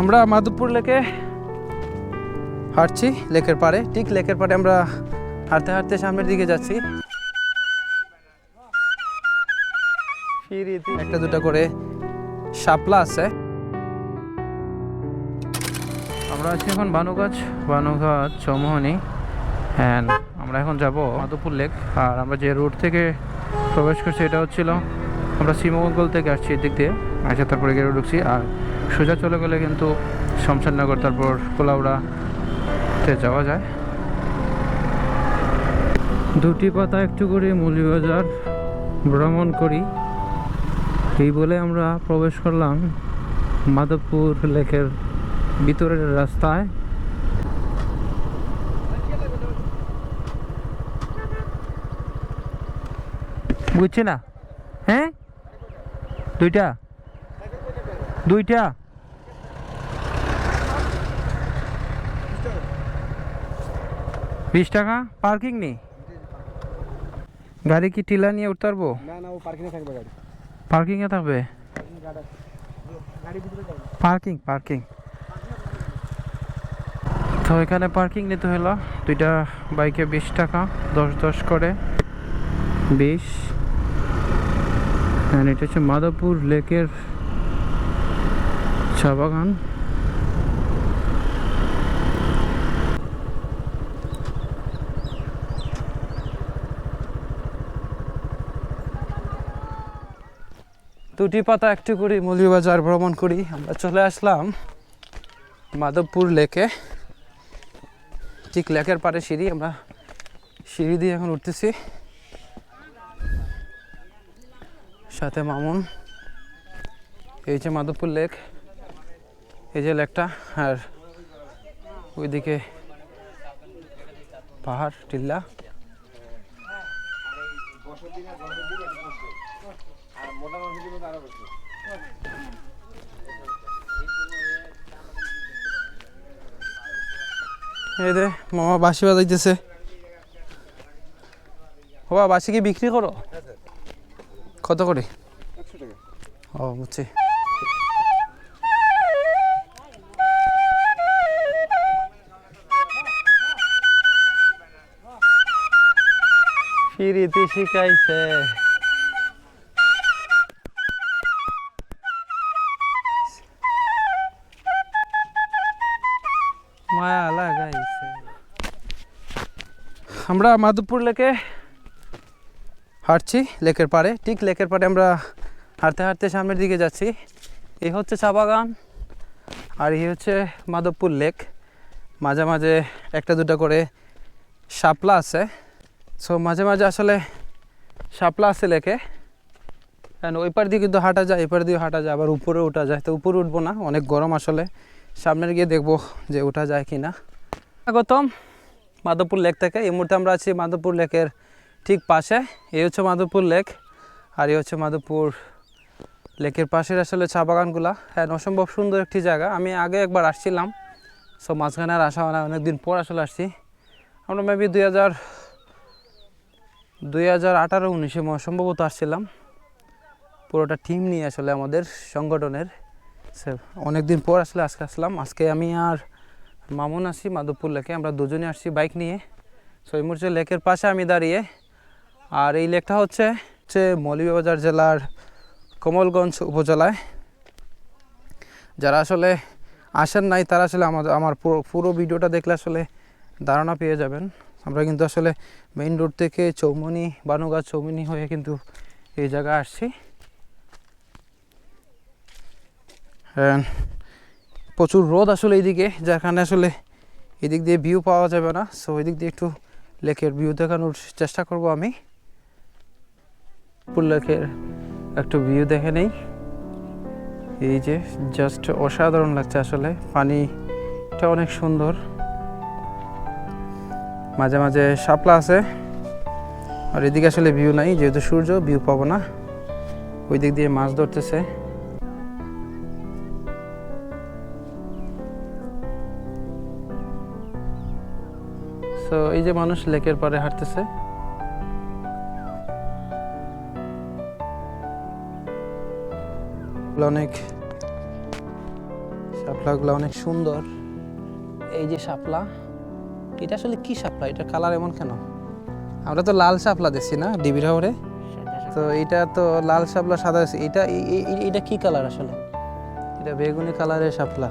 আমরা মাধবপুর লেকে হাঁটছি, লেকের পাড়ে। ঠিক লেকের পাড়ে আমরা হাঁটতে হাঁটতে সামনের দিকে যাচ্ছি। একটা দুটো করে শাপলা আছে। আমরা আছি এখন বানুগাছ বানুগাছ, চৌমোহনী হ্যাঁ আমরা এখন যাব মাধবপুর লেক। আর আমরা যে রোড থেকে প্রবেশ করছি, এটা হচ্ছিল, আমরা শ্রীমঙ্গল থেকে আসছি এদিক দিয়ে। আসে তারপরে গেড়ে ঢুকছি, আর সোজা চলে গেলে কিন্তু শমশাননগর, তারপর কোলাউড়াতে যাওয়া যায়। দুটি পাতা একটু করে মৌলিবাজার ভ্রমণ করি। এই বলে আমরা প্রবেশ করলাম মাধবপুর লেকের ভিতরের রাস্তায়। বুঝছি না? হ্যাঁ? দুইটা? দুইটা? বিশ টাকা? পার্কিং নেই? গাড়ি কি টিলা নিয়ে উঠতে পারব না না ও পার্কিংয়ে থাকবে গাড়ি। পার্কিংয়ে থাকবে? Parking parking. তো এখানে পার্কিং নিতে হলো। দুইটা বাইকে বিশ টাকা দশ দশ করে। বিশ। এটা হচ্ছে মাধবপুর লেকের চা বাগান। দুটি পাতা একটু করি, মৌলভীবাজার ভ্রমণ করি। আমরা চলে আসলাম মাধবপুর লেকে। ঠিক লেকের পাড়ে সিঁড়ি, আমরা সিঁড়ি দিয়ে এখন উঠতেছি। সাথে মামুন। এই যে মাধবপুর লেক, এই যে লেকটা, আর ওইদিকে পাহাড়, টিল্লা। এই দে, মামা বাঁশি বাজাইতেছে। বাবা, বাঁশি কি বিক্রি করো? কত করে? ও, বুঝছি। ফিরিতে শিখাইছে। আমরা মাধবপুর লেকে হাঁটছি, লেকের পাড়ে। ঠিক লেকের পাড়ে আমরা হাঁটতে হাঁটতে সামনের দিকে যাচ্ছি। এই হচ্ছে চা বাগান আর এই হচ্ছে মাধবপুর লেক। মাঝে মাঝে একটা দুটো করে শাপলা আছে। সো মাঝে মাঝে আসলে শাপলা আছে লেকে। কারণ ওই পার দিয়ে কিন্তু হাঁটা যায় এপার দিয়ে হাঁটা যায়, আবার উপরে ওঠা যায়। তো উপরে উঠবো না, অনেক গরম আসলে। সামনে গিয়ে দেখব যে ওঠা যায় কি না স্বাগতম। মাধবপুর লেক থেকে। এই মুহূর্তে আমরা আছি মাধবপুর লেকের ঠিক পাশে। এই হচ্ছে মাধবপুর লেক আর এই হচ্ছে মাধবপুর লেকের পাশের আসলে চা বাগানগুলা। হ্যাঁ অসম্ভব সুন্দর একটি জায়গা। আমি আগে একবার আসছিলাম সো মাঝখানে আর আসা হয় না। অনেকদিন পর আসলে আসছি। আমরা মেবি দুই হাজার দুই হাজার আঠারো উনিশে সম্ভবত আসছিলাম। পুরোটা টিম নিয়ে আসলে আমাদের সংগঠনের। অনেক দিন পর আসলে আজকে আসলাম। আজকে আমি আর মামুন আসি মাধবপুর লেকে। আমরা দুজনে আসছি বাইক নিয়ে। সো লেকের পাশে আমি দাঁড়িয়ে। আর এই লেকটা হচ্ছে হচ্ছে মৌলভীবাজার জেলার কমলগঞ্জ উপজেলায়। যারা আসলে আসেন নাই তারা আসলে আমাদের আমার পুরো পুরো ভিডিওটা দেখলে আসলে ধারণা পেয়ে যাবেন। আমরা কিন্তু আসলে মেইন রোড থেকে চৌমনি বানুগাছ চৌমনি হয়ে কিন্তু এই জায়গায় আসছি। হ্যাঁ, প্রচুর রোদ আসলে এইদিকে, যার কারণে আসলে এদিক দিয়ে ভিউ পাওয়া যাবে না। সো ওই দিক দিয়ে একটু লেকের ভিউ দেখানোর চেষ্টা করব আমি। লেকের একটু ভিউ দেখে নেই। এই যে জাস্ট অসাধারণ লাগছে আসলে, পানিটা অনেক সুন্দর। মাঝে মাঝে শাপলা আছে, আর এদিকে আসলে ভিউ নাই, যেহেতু সূর্য ভিউ পাবো না। ওই দিক দিয়ে মাছ ধরতেছে। তো এই যে মানুষ লেকের পাড়ে হাঁটতেছে। অনেক শাপলা শাপলাগুলো অনেক সুন্দর। এই যে শাপলা এটা আসলে কি শাপলা? এটা কালার এমন কেন? আমরা তো লাল শাপলা দেখছি না ডিবির হাওরে? তো এটা তো লাল শাপলা সাদা আছে। এটা এটা কি কালার আসলে? এটা বেগুনি কালারের শাপলা।